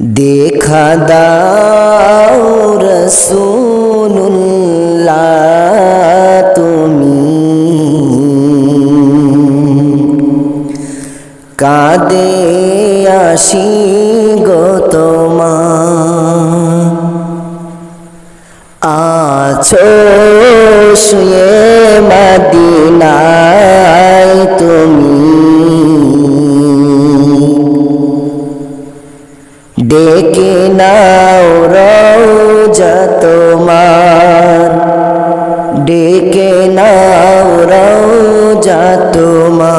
দেখা দাও রসুল্লাহ তুমি কাদে আসি নাও রওজা ডেকে নাও রওজা তোমার।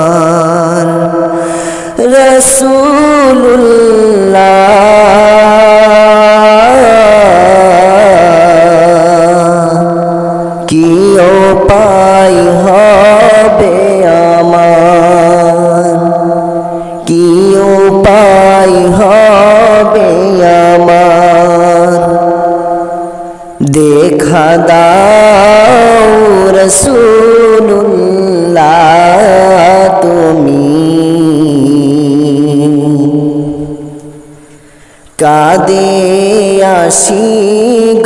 আসি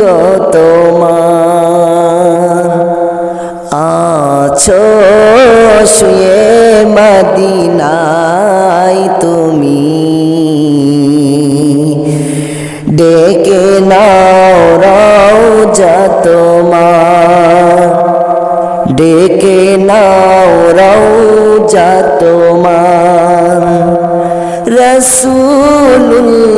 তোমার। আছো, শুয়ে মদিনায় তুমি। ডেকে নাও রওজা তোমার। ডেকে নাও রওজা তোমার। রসুল্লাহ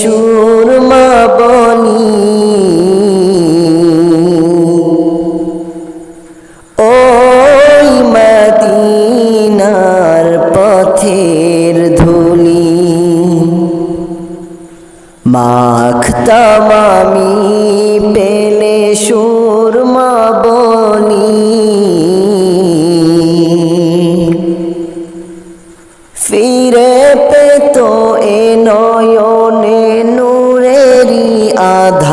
সুরমা বনি। ওই মদিনার পথের ধুলি। মাখতাম আমি পেলে সুরমা ফিরে পেত এ নয়নে নূরেরি আধার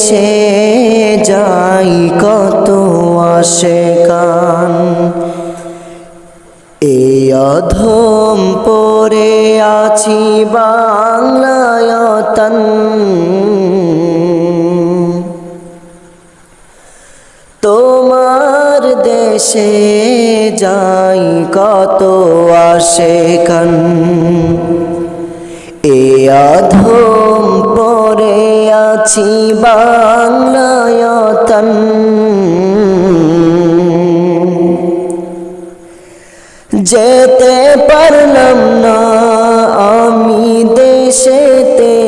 দেশে যাই কত আসে কান এ অধম পরে আছি বাংলায়তন তোমার দেশে যাই কত আসে কান এ অধম পরে আছি বাংলায়তন যেতে পারলাম না আমি দেশেতে।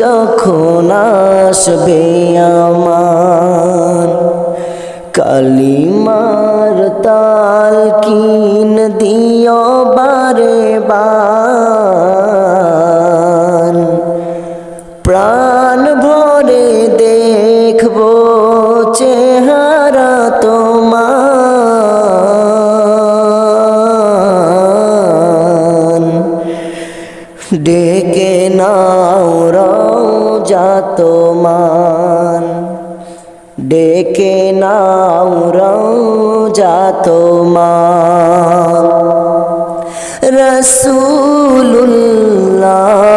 যখন আসবে আমার কালিমার তাল কিন দিও বারে বার। ডেকে নাও রওজা তোমার। ডেকে নাও রওজা তোমার। রসুল্লাহ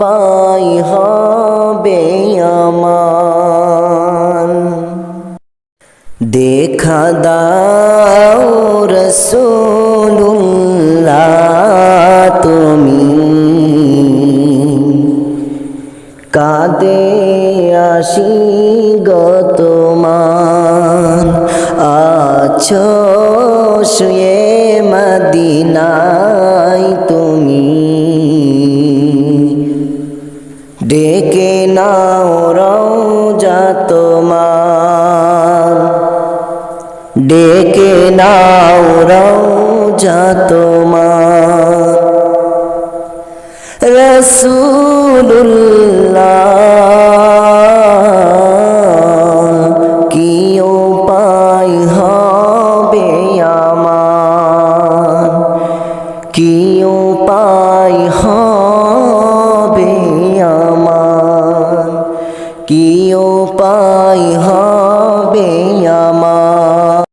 পাই হবে আমার দেখা দাও রসুল্লাহ তুমি। কাদে আসি গতমান আছো শুয়ে মদিনায় নাও রওজা তোমার। ডেকে নাও রওজা তোমার। রসুল্লাহ